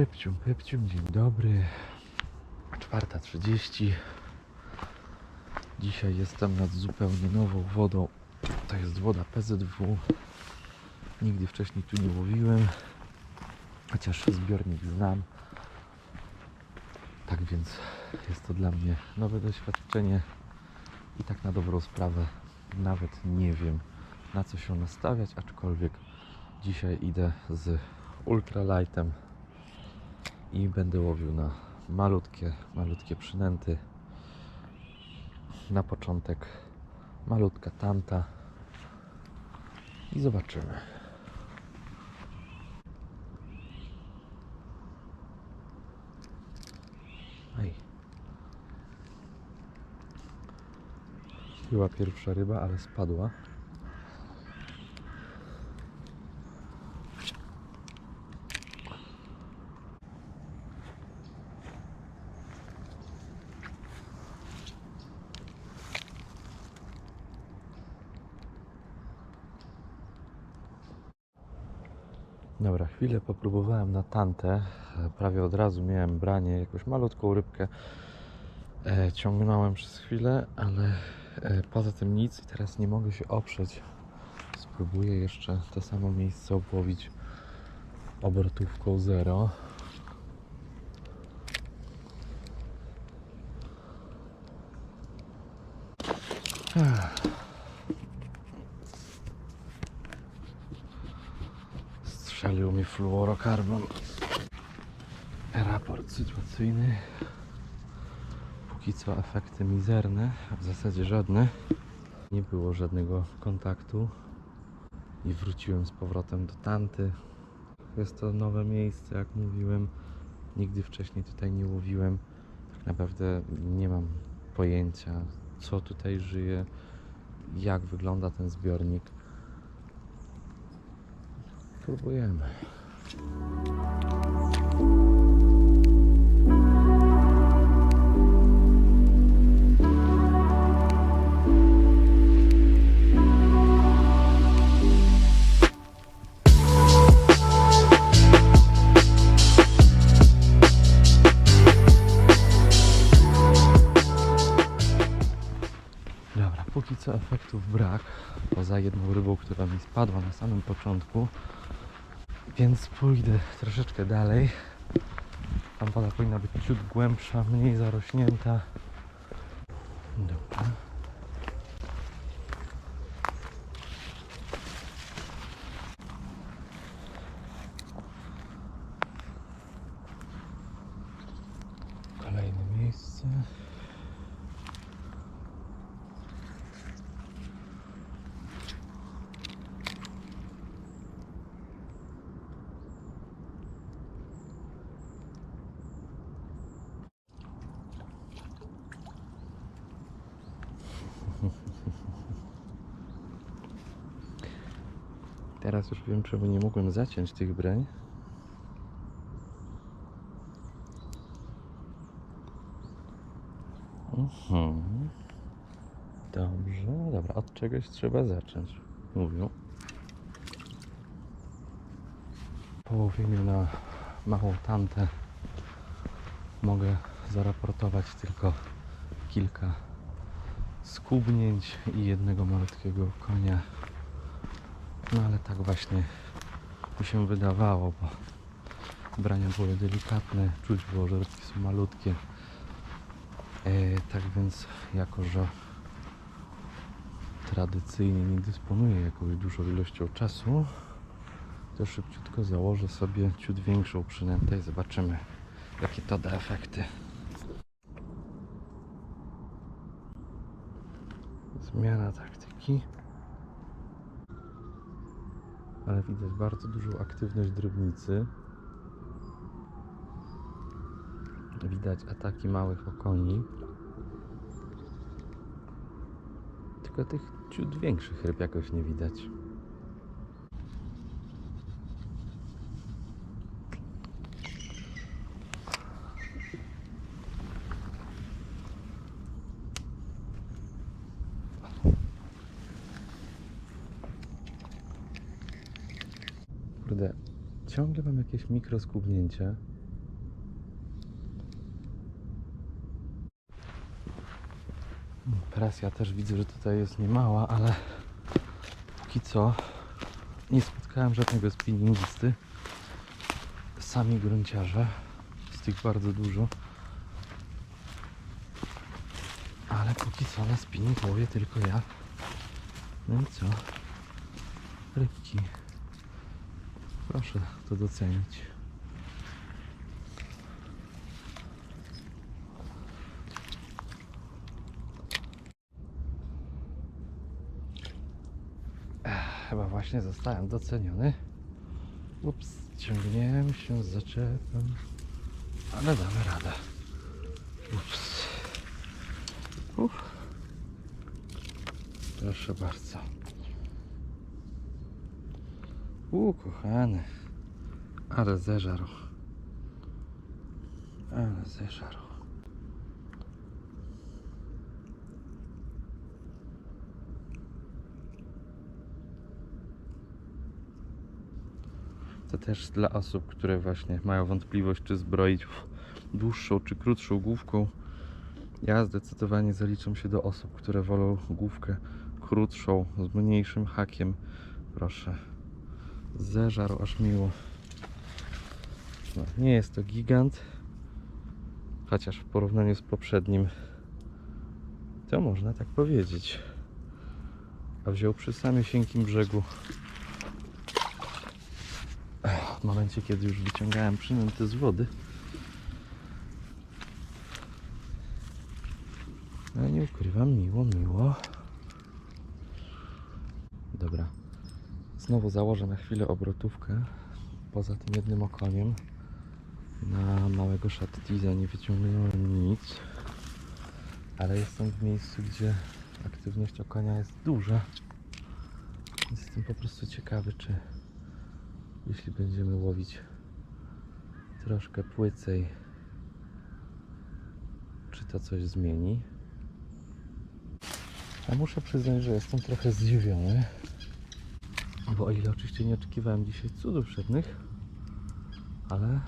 Prypcium, pypcium, dzień dobry. 4.30. Dzisiaj jestem nad zupełnie nową wodą. To jest woda PZW. Nigdy wcześniej tu nie łowiłem. Chociaż zbiornik znam. Tak więc jest to dla mnie nowe doświadczenie. I tak na dobrą sprawę nawet nie wiem na co się nastawiać, aczkolwiek dzisiaj idę z ultralightem i będę łowił na malutkie, malutkie przynęty. Na początek malutka tamta i zobaczymy. Ej. Była pierwsza ryba, ale spadła. Dobra, chwilę popróbowałem na tantę. Prawie od razu miałem branie, jakąś malutką rybkę. E, ciągnąłem przez chwilę, ale e, poza tym nic i teraz nie mogę się oprzeć. Spróbuję jeszcze to samo miejsce obłowić obrotówką zero. Ech. Strzelił mi fluorokarbon. Raport sytuacyjny. Póki co efekty mizerne, a w zasadzie żadne. Nie było żadnego kontaktu i wróciłem z powrotem do Tanty. Jest to nowe miejsce, jak mówiłem. Nigdy wcześniej tutaj nie łowiłem. Tak naprawdę nie mam pojęcia, co tutaj żyje, jak wygląda ten zbiornik. Próbujemy. Dobra, póki co efektów brak, poza jedną rybą, która mi spadła na samym początku, więc pójdę troszeczkę dalej. Tam woda powinna być ciut głębsza, mniej zarośnięta. Dobra. Kolejne miejsce. Teraz już wiem, czemu nie mogłem zaciąć tych brań. Mhm. Dobrze, dobra, od czegoś trzeba zacząć. Mówią. Po łowieniu na małą tantę mogę zaraportować tylko kilka skubnięć i jednego malutkiego konia. No ale tak właśnie mi się wydawało, bo brania były delikatne, czuć było, że rybki są malutkie. E, tak więc, jako że tradycyjnie nie dysponuję jakąś dużą ilością czasu, to szybciutko założę sobie ciut większą przynętę i zobaczymy, jakie to da efekty. Zmiana taktyki. Ale widać bardzo dużą aktywność drobnicy. Widać ataki małych okoni. Tylko tych ciut większych ryb jakoś nie widać. Ciągle mam jakieś mikroskubnięcie. Presja też widzę, że tutaj jest niemała, ale póki co nie spotkałem żadnego spinningisty. Sami grunciarze, z tych bardzo dużo. Ale póki co na spinning łowię tylko ja. No i co? Rybki. Proszę to docenić. Chyba właśnie zostałem doceniony. Ups, ciągniemy się z zaczepem. Ale damy radę. Ups. Uff. Proszę bardzo. U, kochany. Ale zeżarł. Ale zeżarł. To też dla osób, które właśnie mają wątpliwość, czy zbroić dłuższą czy krótszą główką. Ja zdecydowanie zaliczam się do osób, które wolą główkę krótszą, z mniejszym hakiem. Proszę. Zeżarł aż miło. No, nie jest to gigant, chociaż w porównaniu z poprzednim to można tak powiedzieć. A wziął przy samym brzegu. Ech, W momencie, kiedy już wyciągałem przynęty z wody. No nie ukrywam, miło, miło. Dobra. Znowu założę na chwilę obrotówkę. Poza tym jednym okoniem. Na małego szattiza nie wyciągnąłem nic. Ale jestem w miejscu, gdzie aktywność okonia jest duża. Jestem po prostu ciekawy, czy jeśli będziemy łowić troszkę płycej, czy to coś zmieni. A muszę przyznać, że jestem trochę zdziwiony. Bo o ile oczywiście nie oczekiwałem dzisiaj cudów żadnych, ale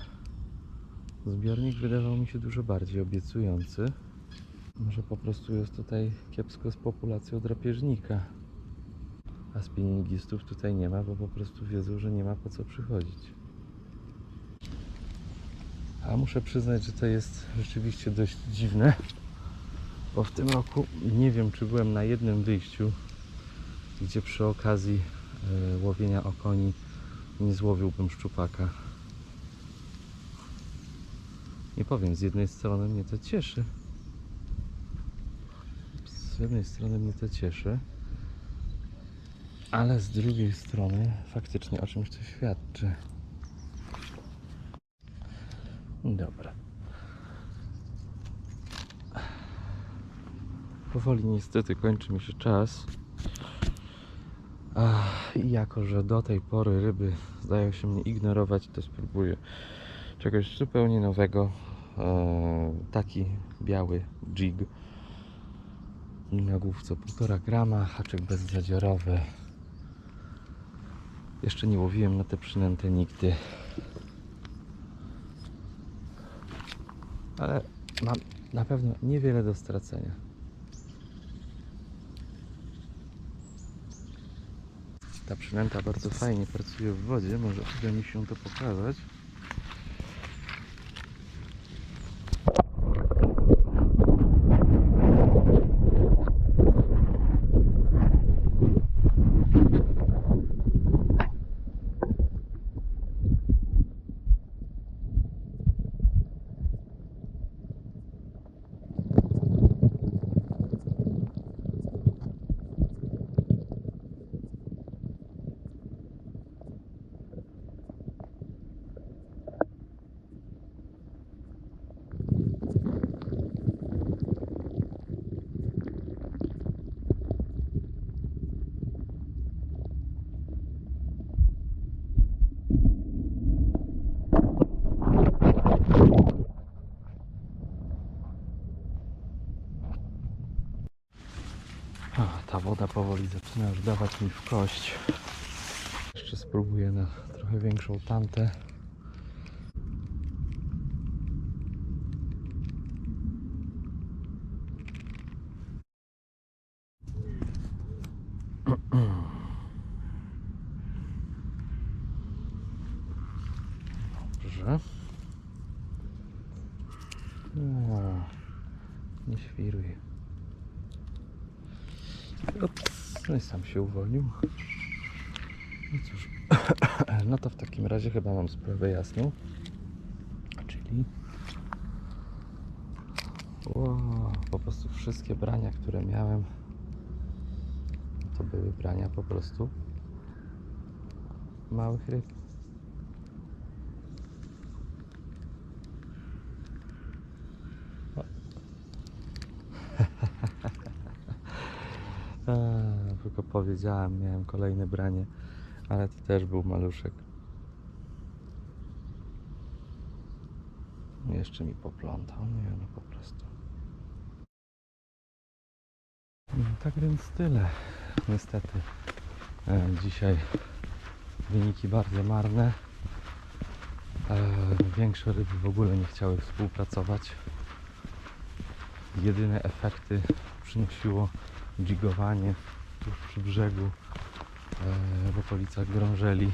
zbiornik wydawał mi się dużo bardziej obiecujący. Może po prostu jest tutaj kiepsko z populacją drapieżnika. A spinningistów tutaj nie ma, bo po prostu wiedzą, że nie ma po co przychodzić. A muszę przyznać, że to jest rzeczywiście dość dziwne, bo w tym roku nie wiem, czy byłem na jednym wyjściu, gdzie przy okazji łowienia okoni nie złowiłbym szczupaka. Nie powiem, z jednej strony mnie to cieszy. Z jednej strony mnie to cieszy, ale z drugiej strony faktycznie o czymś to świadczy. Dobra. Powoli niestety kończy mi się czas. Ach, I jako, że do tej pory ryby zdają się mnie ignorować, to spróbuję czegoś zupełnie nowego. E, taki biały jig. Na główce 1,5 grama, haczyk bezzadziorowy. Jeszcze nie łowiłem na te przynęty nigdy. Ale mam na pewno niewiele do stracenia. Ta przynęta bardzo fajnie pracuje w wodzie, może uda mi się to pokazać. woda powoli zaczyna już dawać mi w kość. Jeszcze spróbuję na trochę większą tantę. Dobrze. No, nie świruj sam się uwolnił. No cóż, no to w takim razie chyba mam sprawę jasną. Czyli Ło, po prostu wszystkie brania, które miałem, to były brania po prostu małych ryb. O. Eee, Tylko powiedziałem, miałem kolejne branie, ale to też był maluszek. Jeszcze mi poplątał, nie no po prostu. No, tak więc tyle. Niestety e, dzisiaj wyniki bardzo marne. E, większe ryby w ogóle nie chciały współpracować. Jedyne efekty przynosiło dżigowanie tuż przy brzegu e, w okolicach grążeli.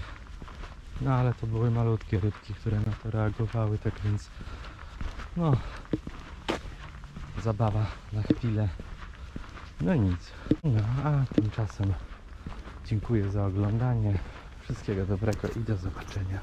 No ale to były malutkie rybki, które na to reagowały, tak więc no zabawa na chwilę. No nic. No a tymczasem dziękuję za oglądanie. Wszystkiego dobrego i do zobaczenia.